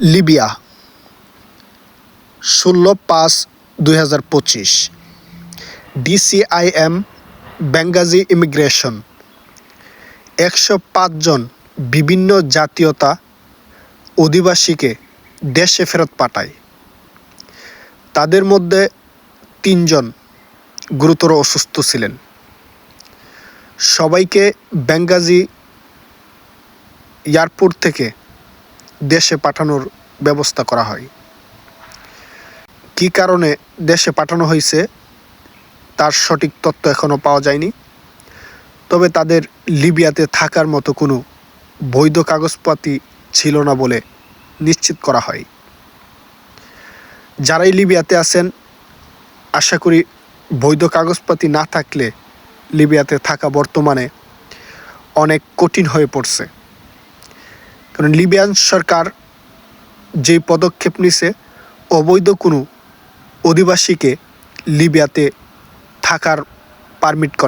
Libya, ষোলো পাঁচ দুই হাজার পঁচিশ। DCIM, Benghazi immigration. একশো পাঁচজন বিভিন্ন জাতীয়তা অধিবাসীকে দেশে ফেরত পাঠায়। তাদের মধ্যে তিনজন গুরুতর অসুস্থ ছিলেন। সবাইকে বেঙ্গাজি এয়ারপোর্ট থেকে দেশে পাঠানোর ব্যবস্থা করা হয়। কি কারণে দেশে পাঠানো হয়েছে, তার সঠিক তথ্য এখনও পাওয়া যায়নি। তবে তাদের লিবিয়াতে থাকার মতো কোনো বৈধ কাগজপাতি ছিল না বলে নিশ্চিত করা হয়। যারাই লিবিয়াতে আছেন, আশা করি বৈধ কাগজপাতি না থাকলে লিবিয়াতে থাকা বর্তমানে অনেক কঠিন হয়ে পড়ছে। কারণ লিবিয়ান সরকার যে পদক্ষেপ নিছে অবৈধ কোনো অধিবাসীকে লিবিয়াতে থাকার পারমিট করে